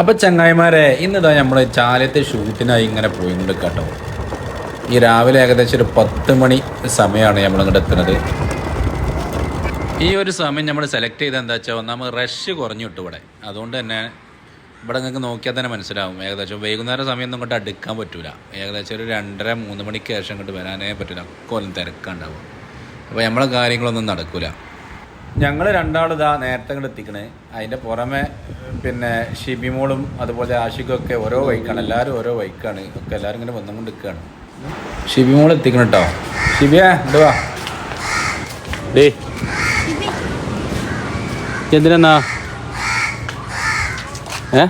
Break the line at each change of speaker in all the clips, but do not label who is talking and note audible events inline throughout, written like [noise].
അപ്പോൾ ചങ്ങായിമാരെ ഇന്നിതാ നമ്മൾ ചാലത്തെ ഷൂട്ടിനായി ഇങ്ങനെ പോയിട്ടുണ്ട് കേട്ടോ. ഈ രാവിലെ ഏകദേശം ഒരു പത്ത് മണി സമയമാണ് നമ്മൾ ഇങ്ങോട്ട് എത്തുന്നത്. ഈ ഒരു സമയം നമ്മൾ സെലക്ട് ചെയ്ത് എന്താ വെച്ചാൽ ഒന്നാമത് റഷ് കുറഞ്ഞു കിട്ടും ഇവിടെ. അതുകൊണ്ട് തന്നെ ഇവിടെ നിങ്ങൾക്ക് നോക്കിയാൽ തന്നെ മനസ്സിലാവും. ഏകദേശം വൈകുന്നേരം സമയം ഒന്നും ഇങ്ങോട്ട് അടുക്കാൻ പറ്റില്ല ഏകദേശം ഒരു രണ്ടര മൂന്ന് മണിക്ക് ശേഷം ഇങ്ങോട്ട് വരാനേ പറ്റില്ല കൊല്ലം തിരക്കുണ്ടാവും. അപ്പോൾ നമ്മളെ കാര്യങ്ങളൊന്നും നടക്കില്ല ഞങ്ങൾ രണ്ടാളിതാ നേരത്തെ ഇങ്ങോട്ട് എത്തിക്കണേ. അതിന്റെ പുറമെ പിന്നെ ഷിബിമോളും അതുപോലെ ആഷിഖും ഒക്കെ ഓരോ വൈക്കാണ്. എല്ലാവരും ഓരോ വൈക്കാണ്. ഒക്കെ എല്ലാവരും ഇങ്ങനെ വന്നുകൊണ്ട് നിൽക്കുകയാണ് ഷിബിമോൾ എത്തിക്കണം കേട്ടോ ഷിബിയാ എന്തുവാ ഡേ. എന്തിനാ? ഏ?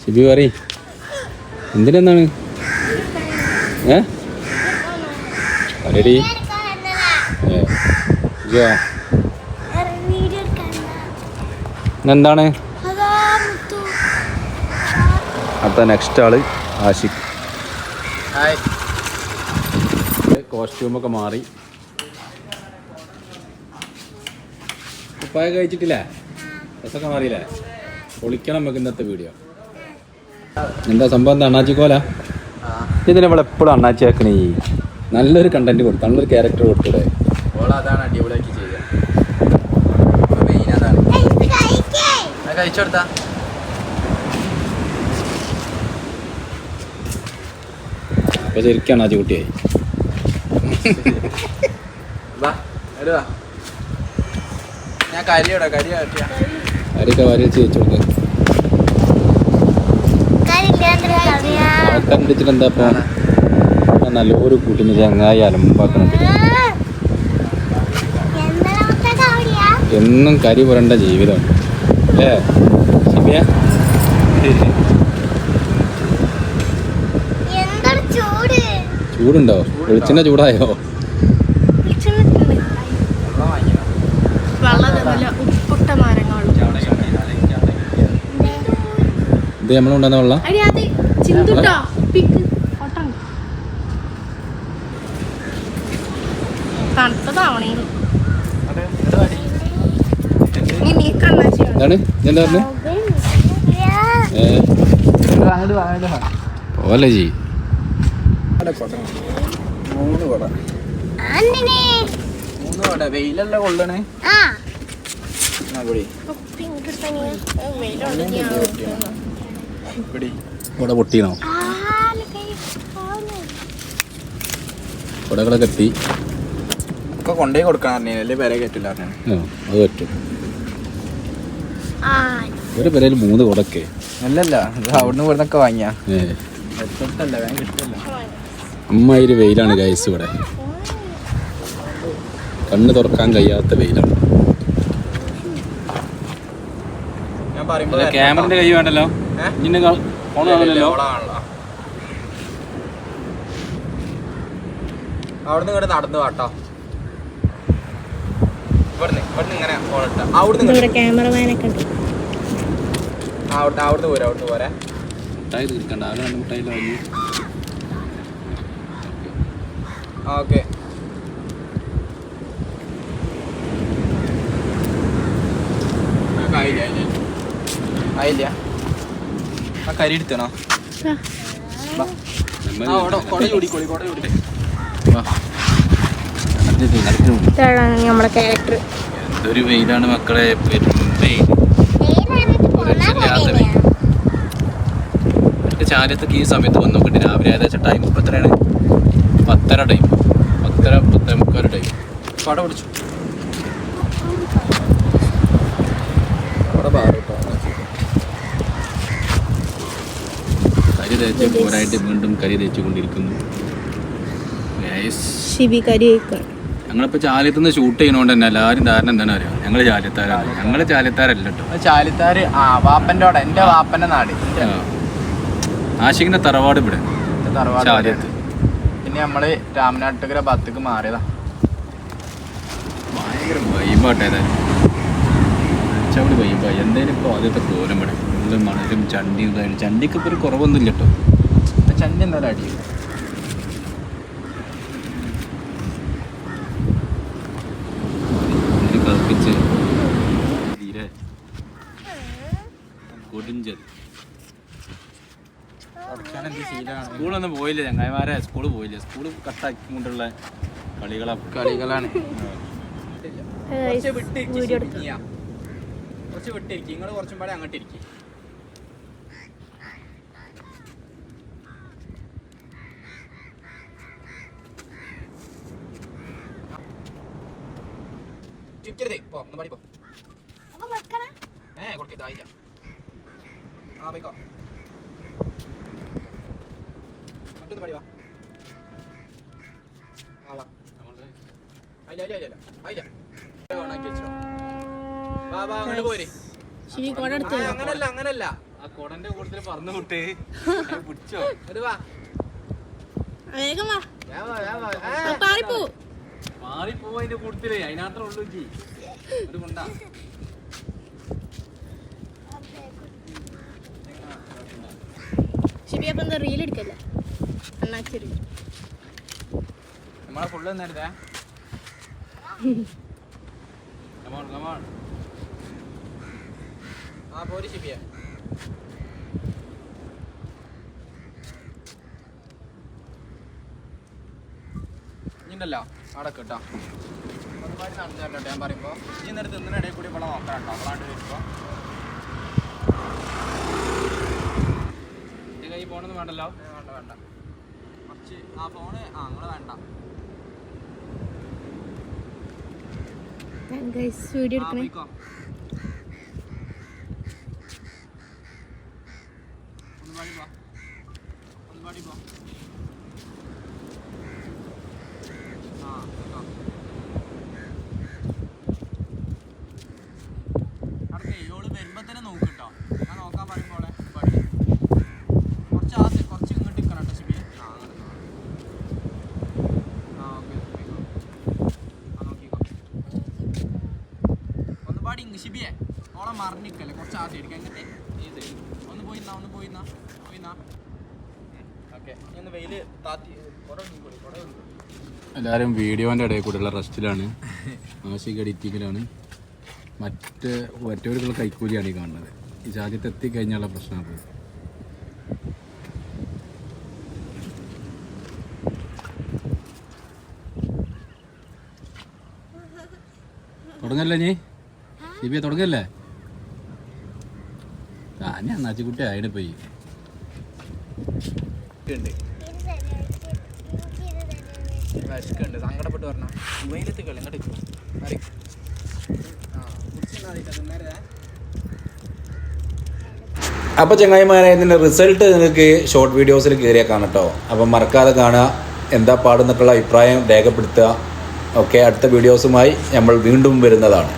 ഷിബി പറ എന്തിനാണ്? ഏ? അരടി ഏ. ഇന്നെന്താണ് അടുത്ത നെക്സ്റ്റ് ആൾ ആഷിഖ് കോസ്റ്റ്യൂമൊക്കെ മാറി. കുപ്പായ കഴിച്ചിട്ടില്ലേ? ഡ്രസ്സൊക്കെ മാറിയില്ലേ? ഒളിക്കണം നമുക്ക് ഇന്നത്തെ വീഡിയോ എന്താ സംഭവം? എന്താ അണ്ണാച്ചി കോല? ഇതിനെ ഇവിടെ എപ്പോഴും അണ്ണാച്ചി ആക്കണേ നല്ലൊരു കണ്ടന്റ് കൊടുത്തു നല്ലൊരു ക്യാരക്ടർ കൊടുത്തൂടെ
അതാണ് അടിപൊളിയാക്കി ചെയ്തത് മെയിൻ അതാണ് അത് കഴിച്ചു കൊടുത്താ
അപ്പൊ ശരിക്കും അണ്ണാച്ചി കുട്ടിയായി
വാ എട് വാ. ഞാൻ കരിയോടാ കരി
ആരൊക്കെ വാരി വെച്ച് വെച്ചു കൊടുക്കുക ആൾക്കാർ വെച്ചിട്ട് എന്താ നല്ലൊരു കൂട്ടിന് ചങ്ങായി അലമ്പാക്കണത്. എന്നും കരി പുരണ്ട ജീവിതം. അല്ലേ?
ചൂട്?
ചൂടുണ്ടോ? വെളിച്ചെണ്ണ ചൂടായോ? ഇത് നമ്മൾ നമ്മളുണ്ടെന്ന വെള്ളം?
തണുത്തതാവണേ. ഇനി കണ്ണാശി
എന്താണ്? എന്താ പറഞ്ഞു? ജി
വെയിലല്ല കൊള്ളണേ
ഇവിടെ പൊട്ടിയണോ. കുടകളൊക്കെ എത്തി.
ഒക്കെ കൊണ്ടേ കൊടുക്കാൻ പറഞ്ഞേ അല്ലേ പേരെ കയറ്റില്ല പറഞ്ഞു?
അത് പറ്റും. ഒരു പെരയിൽ മൂന്ന് കൊടക്കേ.
അല്ലല്ല അവിടുന്ന് ഇവിടുന്നൊക്കെ വാങ്ങിയാ.
അമ്മായിരി വെയിലാണ് ഗൈസ് ഇവിടെ. കണ്ണ് തുറക്കാൻ കഴിയാത്ത വെയിലാണ്. ക്യാമറന്റെ കൈ വേണ്ടല്ലോ? നിന്നെ ഫോൺ കാണല്ലോ
അവിടുന്ന് ഇങ്ങോട്ട് നടന്നു വാട്ടോ ഇവിടുന്ന് ഇവിടുന്ന് ഇങ്ങനെ ഇട്ട. അവിടുന്ന്
ക്യാമറമാനൊക്കെ
അവിടുന്ന് അവിടുന്ന് പോരാ അവിടുന്ന് പോരാ.
മിഠായി തീർക്കണ്ട അവിടെ രണ്ട് മിഠായി വാങ്ങി
ആ ഓക്കെ ആയില്ല ആ കരി എടുത്തണോ?
ഇതാണ് ക്യാരക്ടർ
എന്തൊരു വെയിലാണ് മക്കളെ വെയിൽ ഇവർക്ക് ചാലത്തൊക്കെ ഈ സമയത്ത് വന്നു. നോക്കിട്ട് രാവിലെ ഏകദേശം ടൈം ഇപ്പം എത്രയാണ് പത്തര ടൈം പത്തര പത്തേ മുക്കാൽ ടൈം
പടം പിടിച്ചു. പാറിട്ടോ
കരി തേച്ച് പോരായിട്ട് വീണ്ടും കരി തേച്ചുകൊണ്ടിരിക്കുന്നു.
ഷിബി കരി കഴിക്കണം
ചാലിത്ത് നിന്ന് ഷൂട്ട് ചെയ്യണോണ്ട് തന്നെ എല്ലാവരും ധാരണ എന്താണ് അറിയാം? ഞങ്ങൾ ചാലിത്താരാണ് ഞങ്ങൾ ചാലത്താരല്ല കേട്ടോ.
ചാലിത്താര് ആ വാപ്പന്റെ അവിടെ എന്റെ വാപ്പന്റെ നാട് എന്റെ
ആ. ആഷിഖിന്റെ തറവാട് ഇവിടെ.
തറവാട്
ചാലിയത്ത്.
പിന്നെ നമ്മൾ രാമനാട്ടുകര ഭാഗത്തേക്ക് മാറിയതാ.
ഭയങ്കര വൈബാട്ടെ ഏതായാലും. ചവിടി വൈബായി എന്തായാലും ഇപ്പോൾ ആദ്യത്തെ കോലം ഇവിടെ. മണലും ചണ്ടിയും ഇതായാലും. ചണ്ടിക്ക് ഇപ്പോൾ ഒരു കുറവൊന്നുമില്ല കേട്ടോ.
ചണ്ടി എന്തായാലും അടി ശീലമാണ്
സ്കൂളൊന്നും പോയില്ല. ചങ്ങായിമാരെ സ്കൂൾ പോയില്ല. സ്കൂൾ കട്ടാക്കിക്കൊണ്ടുള്ള കളികളാ.
കളികളാണ്. കുറച്ച് വിട്ടിരിക്കും. നിങ്ങൾ കുറച്ചും പാടെ അങ്ങോട്ട് ഇരിക്കും ചിരിക്കരുതേ പോ. ഒന്ന് പാടി പോ ഏ കൊടുക്കില്ല ആ പോയിക്കോ. മറ്റൊന്ന് പാടി വാ. ആ വാ അല്ല അല്ല അല്ല അല്ല ഓണാക്കി വെച്ചോ. വാ വാ അങ്ങോട്ട് പോരെ. അങ്ങനല്ല അങ്ങനല്ല.
ആ കൊടന്റെ കൂട്ടത്തിൽ പറഞ്ഞു വിട്ടേ [laughs] പിടിച്ചോ.
ഇത് വാ.
വേഗം വാ.
ഞാൻ വാ ഞാൻ വാ. ആ,
അത് പാറിപ്പോ
മാറി പോവാ അതിന്റെ കൂട്ടത്തിലേ. അതിനാത്ര ഉള്ളു ജി ഒരു കൊണ്ടാ.
ശരി അപ്പൊ എന്താ റീൽ എടുക്കല്ലേ?
ഇണ്ടല്ലോ അവിടെ കേട്ടോ ഒരുപാട് നടന്നു കേട്ടോ ഞാൻ പറയുമ്പോ. ഈ നേരത്തെ കൂടി ഇവിടെ നോക്കാനുണ്ടോ കേട്ടോ വരുമ്പോ.
എന്റെ ഫോണൊന്നും വേണ്ടല്ലോ
വേണ്ട വേണ്ട കുറച്ച് ആ ഫോണ് ആ നിങ്ങൾ വേണ്ട
വീഡിയോ എടുക്കണേ.
ഒന്ന് പാടി പോ. ഒന്ന് പാടി പോ. ആ, പോയിക്കോ. അടക്കേ, ഇവൾ വരുമ്പോ തന്നെ നോക്ക് ട്ടോ. ഞാൻ നോക്കാൻ പറയുമ്പോളെ പാടി. കുറച്ച് ആദ്യം കുറച്ച് ഇങ്ങോട്ട് നിൽക്കണം കേട്ടോ ഷിബി ആ അങ്ങനെ ആ ഓക്കെ പോയിക്കോ ആ നോക്കിക്കോ ഒന്ന് പാടി ഇങ്ങ് ഷിബിയെ ഓളെ മറിഞ്ഞിക്കല്ലേ കുറച്ച് ആദ്യം എടുക്കാം. എങ്ങനത്തെ ഏത് ഒന്ന് പോയിന്നാ ഒന്ന് പോയിന്നാ പോയിന്നാ
എല്ലാവരും വീഡിയോന്റെ ഇടയിൽ കൂടെയുള്ള റെസ്റ്റിലാണ്. മാസിക എഡിറ്റിങ്ങിലാണ്. മറ്റ് മറ്റവർക്കുള്ള കൈക്കൂലിയാണ് ഈ കാണുന്നത്. ഈ രാജ്യത്ത് എത്തിക്കഴിഞ്ഞുള്ള പ്രശ്നമാണ് തുടങ്ങല്ലേ നീ ദിവ്യ തുടങ്ങല്ലേ? ആ ഞാൻ അന്നാച്ചിക്കുട്ടി ആയിട്ട് പോയി.
അപ്പൊ വിശക്കുണ്ട്. സങ്കടപ്പെട്ട് പറഞ്ഞ വെയിലത്ത് കളി ഇങ്ങോട്ട് നിൽക്കും. മാറി. ആ കുടിച്ചിട്ടുണ്ടാ അതിന്റെ തിന്നേരേ?
അപ്പോൾ ചങ്ങായിമാരെ ഇതിന്റെ റിസൾട്ട് നിങ്ങൾക്ക് ഷോർട്ട് വീഡിയോസിൽ കയറിയാൽ കാണട്ടോ. കേട്ടോ അപ്പം മറക്കാതെ കാണുക. എന്താ പാടുന്നൊക്കെയുള്ള അഭിപ്രായം രേഖപ്പെടുത്തുക. ഓക്കെ അടുത്ത വീഡിയോസുമായി നമ്മൾ വീണ്ടും വരുന്നതാണ്.